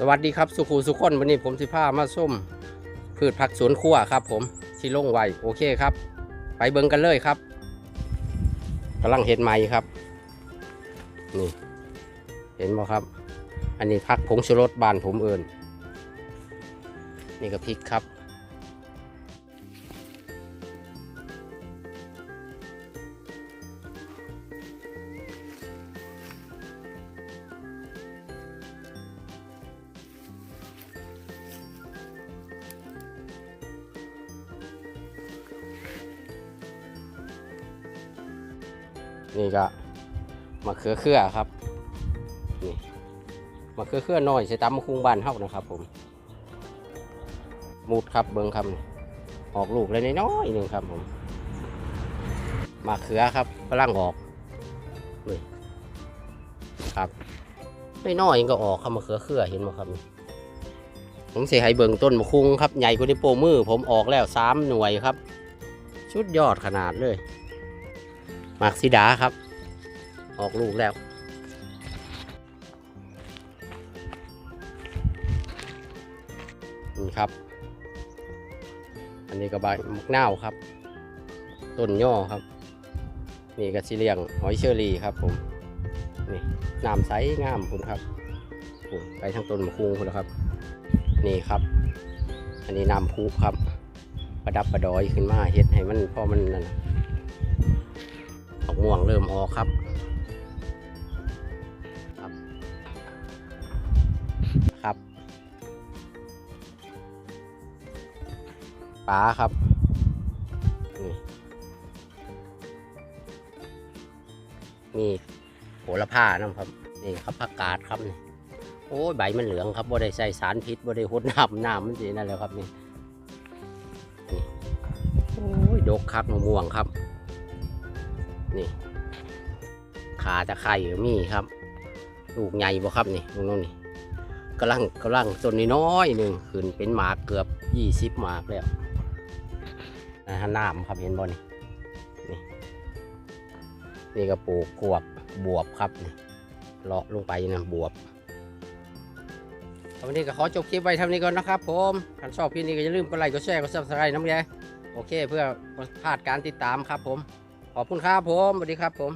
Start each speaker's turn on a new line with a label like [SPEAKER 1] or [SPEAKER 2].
[SPEAKER 1] สวัสดีครับสุขูสุขคนวันนี้ผมสิพามาส้มพืชผักสวนครัวครับ ผมที่ลงไวโอเคครับ ไปเบิ่งกันเลยครับกำลังเห็นไหมครับนี่เห็นไหมครับ อันนี้ผักผงชูรสบานผมเอิญนี่ก็พริกครับ นี่ก็มะเขือเครือครับนี่มะเขือเครือน้อยใส่ตำมะคุงบ้านเฮานะครับผมมูดครับเบิ้งครับออกลูกเลยน้อยหนึ่งครับผมมะเขือครับกำลังออกนี่ครับไม่น้อยยังก็ออกครับมะเขือเครือเห็นไหมครับนี่ผมเสียให้เบิ่งต้นมะคุงครับใหญ่กว่าในโปมือ ผมออกแล้วสามหน่วยครับ ชุดยอดขนาดเลย หมากสีดาครับ ออกลูกแล้ว นี่ครับ อันนี้ก็ใบมะนาวครับ ต้นย่อครับ นี่ก็สิเลียงหอยเชอรี่ครับผม นี่น้ำใสงามคุณครับไปทางต้นมะคุงคุณแล้วครับ นี่ครับ อันนี้น้ำพุครับ ประดับประดอยขึ้นมาเฮ็ดให้มันพอมันนั่นนะ กม่วงเริ่มออกครับครับ ครับปลาครับนี่นี่โหระพานะครับนี่ครับผักกาดครับนี่โอ้ยใบมันเหลืองครับบ่ได้ใส่สารพิษบ่ได้หดน้ำน้ำมันสินั่นแหละครับนี่นี่โอ้ยดกคักมะม่วงครับ นี่ ขาตะไคร่ก็มีครับ ลูกใหญ่บ่ครับนี่ตรงนู้นนี่กำลังกำลังต้นน้อยหนึ่งขึ้นเป็นหมากเกือบยี่สิบหมากแล้วนะฮะน้ำครับเห็นบ่นี่นี่ นี่ก็ปลูกกวบบวบครับนี่เลาะลงไปนะบวบวันนี้ก็ขอจบคลิปไว้เท่านี้ก่อนนะครับผมถ้าชอบคลิปนี้ก็อย่าลืมกดไลค์กดแชร์กดซับสไครต์น้ำแย่โอเค เพื่อพลาดการติดตามครับผม ขอบคุณครับผมสวัสดีครับผม